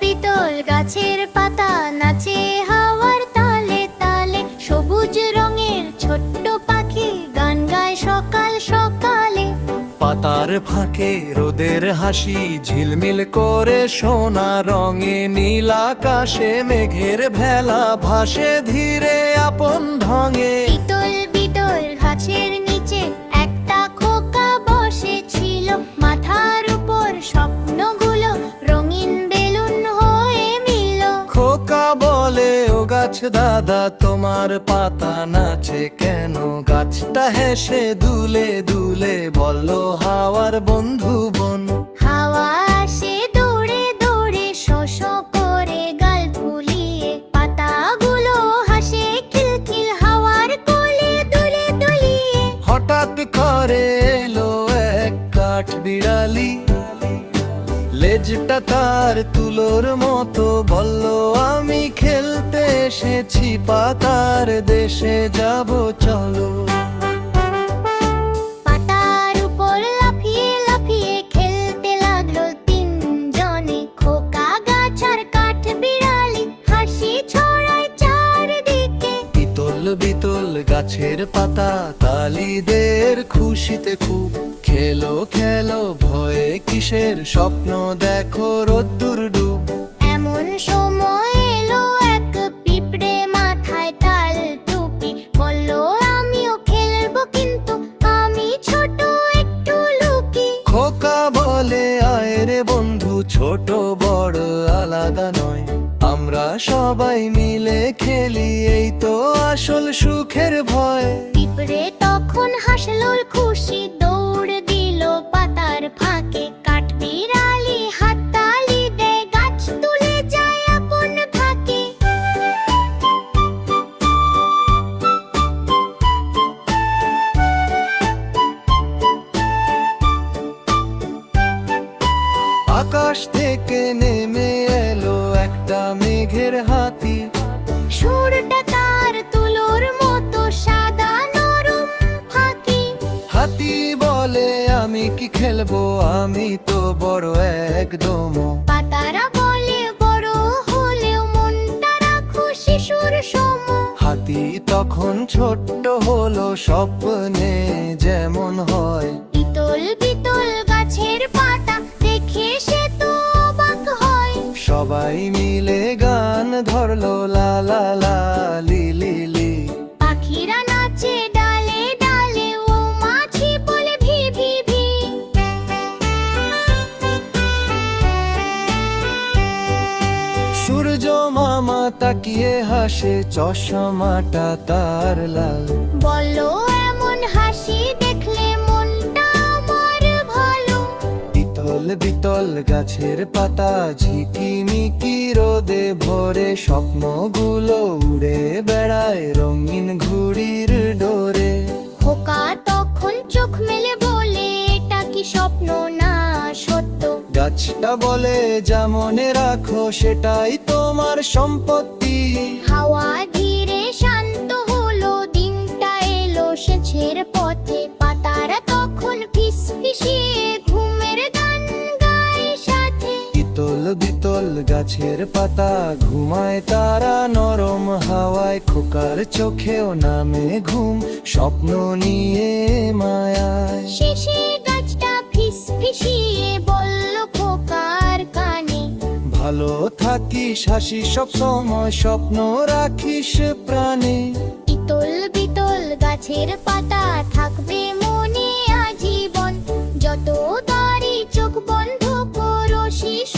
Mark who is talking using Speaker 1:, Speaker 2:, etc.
Speaker 1: বিতল গাছের পাতা নাচে হাওয়ার তালে তালে, সবুজ রঙের ছোট্ট পাখি গান গায় সকাল সকালে।
Speaker 2: পাতার ফাঁকে রোদের হাসি ঝিলমিল করে সোনা রঙে নীল আকাশে মেঘের ভেলা ভাসে ধীরে আপন ঢঙে। দাদা তোমার পাতা নাচে কেন? গাছটা হেসে দুলে দুলে বলল হাওয়ার বন্ধু বন।
Speaker 1: হাওয়া আসে দৌড়ে দৌড়ে শোষ করে গাল ফুলিয়ে। পাতাগুলো হাসে খিলখিল হাওয়ার কোলে দুলে দুলিয়ে।
Speaker 2: হঠাৎ করে এলো এক কাঠ বিড়ালি। লেজটা তার তুলোর মতো। বলল আমি খেলতে এসেছি পাতার দেশে যাব চলো। বিতল গাছের পাতা তালিদের খুশিতে খুব খেলো খেলো ভয়ে কিসের স্বপ্ন? দেখো রোদ্দুর ডুব।
Speaker 1: এমন সময় এলো এক পিঁপড়ে মাথায় তাল টুপি। বলল আমিও খেলব কিন্তু আমি ছোট একটু লুকি।
Speaker 2: খোকা বলে আয় রে বন্ধু ছোট বড় আলাদা নয়। আমরা সবাই মিলে খেলি এই তো আসল সুখের ভয়। আকাশ থেকে নেমে এলো একটা মেঘের হাতি।
Speaker 1: সুরটা তার তুলোর মতো সাদা নরম ফাঁকি
Speaker 2: হাতি বলে আমি কি খেলব? আমি তো বড় একদম
Speaker 1: পাতারা বলে বড় হলেও মনটা রাখো শিশুর সম।
Speaker 2: হাতি তখন ছোট্ট হলো স্বপ্নে যেমন হয়। সবাই মিলে গান ধরলো লা লা লা লি লি লি।
Speaker 1: পাখিরা নাচে ডালে ডালে ও মাছি বলে ভি ভি ভি।
Speaker 2: সূর্য মামা তাকিয়ে হাসে চশমাটা তার লাল। গাছের পাতা ঝিকিমিকি রোদে ভরে স্বপ্নগুলো উড়ে বেড়ায় রঙিন ঘুড়ির ডোরে।
Speaker 1: খোকা তখন চোখ মেলে বলে এটা কি স্বপ্ন না সত্য?
Speaker 2: গাছটা বলে যা মনে রাখো সেটাই তোমার সম্পত্তি। গাছের পাতা ঘুমায় তারা নরম হাওয়ায় খোকার চোখেও নামে ঘুম স্বপ্ন নিয়ে মায়ায়।
Speaker 1: শেষে গাছটা ফিস ফিসিয়ে বলল খোকার কানে
Speaker 2: ভালো থাকিস হাসি সব সময় স্বপ্ন রাখিস প্রাণে।
Speaker 1: ইতল বিতল গাছের পাতা থাকবে মনে আজীবন যত তারি চোখ বন্ধ করো শিশু